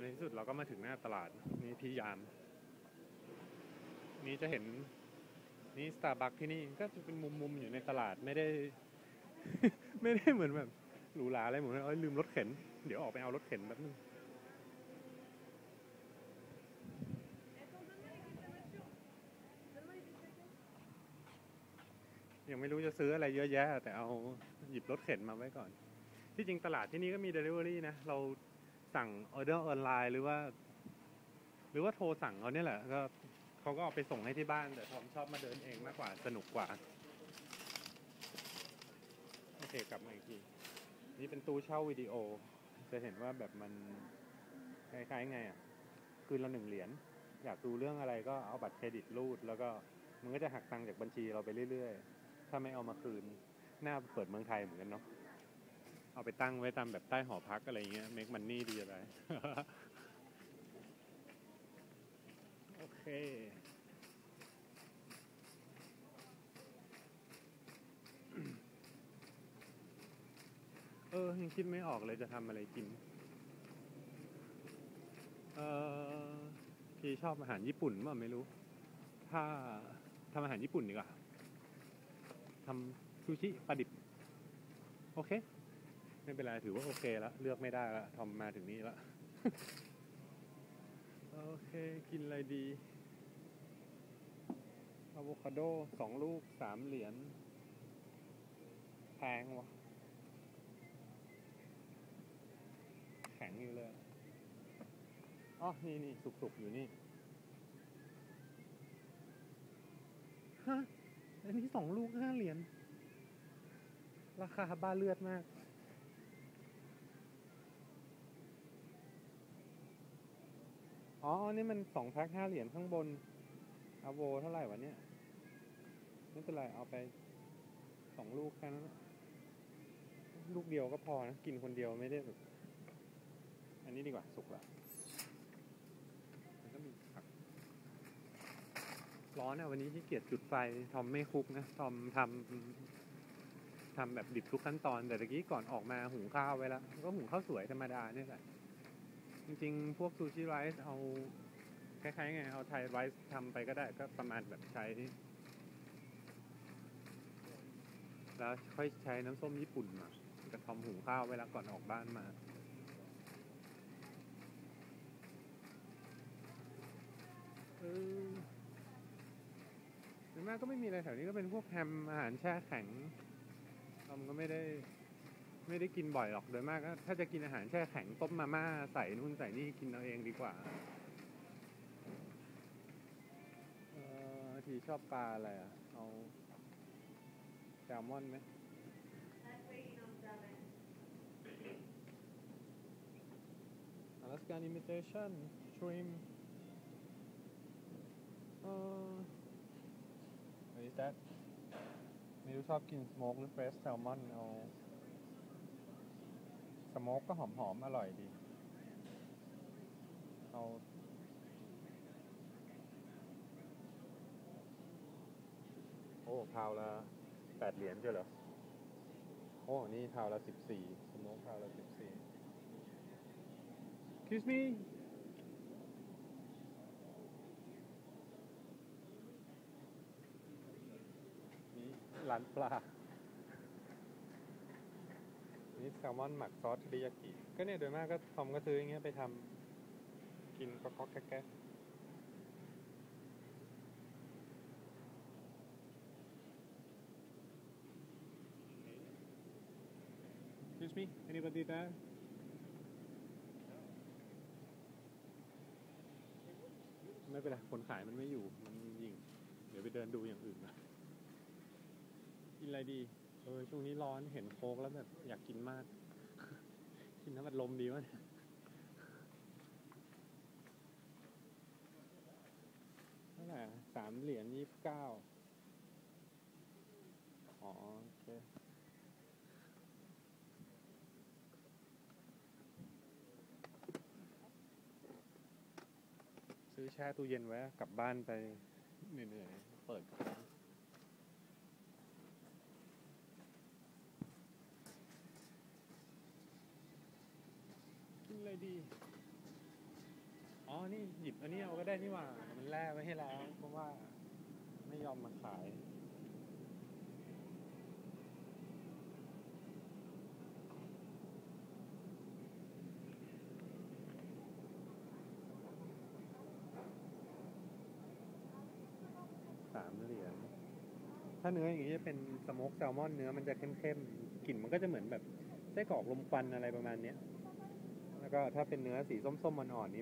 ในที่สุดเราก็มาถึงหน้าตลาดนี่พี่ยาม นี่จะเห็นนี่สตาร์บัคที่นี่ก็จะเป็นมุมๆอยู่ในตลาดไม่ได้ ไม่ได้เหมือนแบบหรูหราอะไรเหมือนเอ้ยลืมรถเข็น เดี๋ยวออกไปเอารถเข็นแป๊บนึงยังไม่รู้จะซื้ออะไรเยอะแยะ แต่เอาหยิบรถเข็นมาไว้ก่อน ที่จริงตลาดที่นี่ก็มี Delivery นะ เรา สั่งออเดอร์ออนไลน์หรือว่า หรือว่าโทรสั่งเขาเนี่ยแหละก็เขาก็เอาไปส่งให้ที่บ้าน แต่ทอมชอบมาเดินเองมากกว่าสนุกกว่า โอเคกลับมาอีกที นี่เป็นตู้เช่าวิดีโอ จะเห็นว่าแบบมันคล้ายๆไงอะ คืนละหนึ่งเหรียญอยากดูเรื่องอะไรก็เอาบัตรเครดิตรูด แล้วก็มันก็จะหักตังค์จากบัญชีเราไปเรื่อยๆ ถ้าไม่เอามาคืนหน้าเปิดเมืองไทยเหมือนกันเนาะ เอาไปตั้งไว้ตามแบบใต้หอพักอะไรเงี้ยเมคมันนี่ดีอะไร โอเค เออยังคิดไม่ออกเลยจะทำอะไรกิน เออพี่ชอบอาหารญี่ปุ่นมั้งไม่รู้ ถ้าทำอาหารญี่ปุ่นดีกว่าทำซูชิปลาดิบ โอเค ไม่เป็นไรถือว่าโอเคแล้วเลือกไม่ได้แล้วทอมมาถึงนี่แล้วโอเค กินอะไรดีอะโวคาโดสองลูกสามเหรียญแพงวะแข็งอยู่เลยอ๋อนี่นี่สุกๆ อยู่นี่ ฮะ อันนี้สองลูกห้าเหรียญราคาบ้าเลือดมาก อ๋อ นี่มันสองแพ็คห้าเหรียญข้างบนอาโวเท่าไหร่วะเนี่ย ไม่เป็นไรเอาไปสองลูกแค่นั้นลูกเดียวก็พอนะ กินคนเดียวไม่ได้แบบอันนี้ดีกว่า สุกละมันก็มีผักร้อนอะวันนี้ที่เกียจจุดไฟทอมไม่คุกนะทอมทำทำแบบดิบทุกขั้นตอน แต่ตะกี้ก่อนออกมาหุงข้าวไว้แล้ว ก็หุงข้าวสวยธรรมดาเนี่ยแหละ จริงๆ พวกซูชิไรซ์เอาคล้ายๆไงเอาไทยไรซ์ทำไปก็ได้ก็ประมาณแบบใช้ แล้วค่อยใช้น้ำส้มญี่ปุ่นมาจะทำหุงข้าวเวลาก่อนออกบ้านมาเออหรือมากก็ไม่มีอะไรแถวนี้ก็เป็นพวกแฮมอาหารแช่แข็งทอมก็ไม่ได้ ไม่ได้กินบ่อยหรอกโดยมากก็ถ้าจะกินอาหารแช่แข็งต้มมาม่าใส่นู่นใส่นี่กินเอาเองดีกว่าเออทีชอบปลาอะไรอะ เอาแซลมอนไหมอลาสการอิมิเตชันชริมเออ what is that ไม่รู้ชอบกินสโมกหรือเฟรชแซลมอนเอา โมกก็หอมๆอร่อยดี เอาโอ้พาวละแปดเหรียญเจ้าเหรอ โอ้ นี่พาวละสิบสี่สโมกพาวละสิบสี่ Excuse me นี่ร้านปลา นี่แซลมอนหมักซอสเทริยากิก็เนี่ยโดยมากก็ทอมก็ซื้ออย่างเงี้ยไปทำกินก็ก็แก๊กๆ Excuse me anybody there ไม่เป็นไรคนขายมันไม่อยู่ มันยิง เดี๋ยวไปเดินดูอย่างอื่นนะกินอะไรดี เออช่วงนี้ร้อนเห็นโค้กแล้วแบบอยากกินมาก กินน้ำอัดลมดีวะเนี่ยเท่าไหร่อะสามเหรียญยี่สิบเก้าอ๋อโอเคซื้อแช่ตู้เย็นไว้กลับบ้านไปเหนื่อยๆเปิดกระป๋อง กินอะไร ดี อ๋อ นี่หยิบอันนี้เอาก็ได้นี่หว่า มันแล่ไว้ให้แล้วเพราะว่าไม่ยอมมาขายสามเหรียญถ้าเนื้ออย่างนี้จะเป็นสโมกแซลมอนเนื้อมันจะเข้มๆกลิ่นมันก็จะเหมือนแบบไส้กรอกลมควันอะไรประมาณเนี้ย ก็ถ้าเป็นเนื้อสีส้มๆอ่อนๆนี้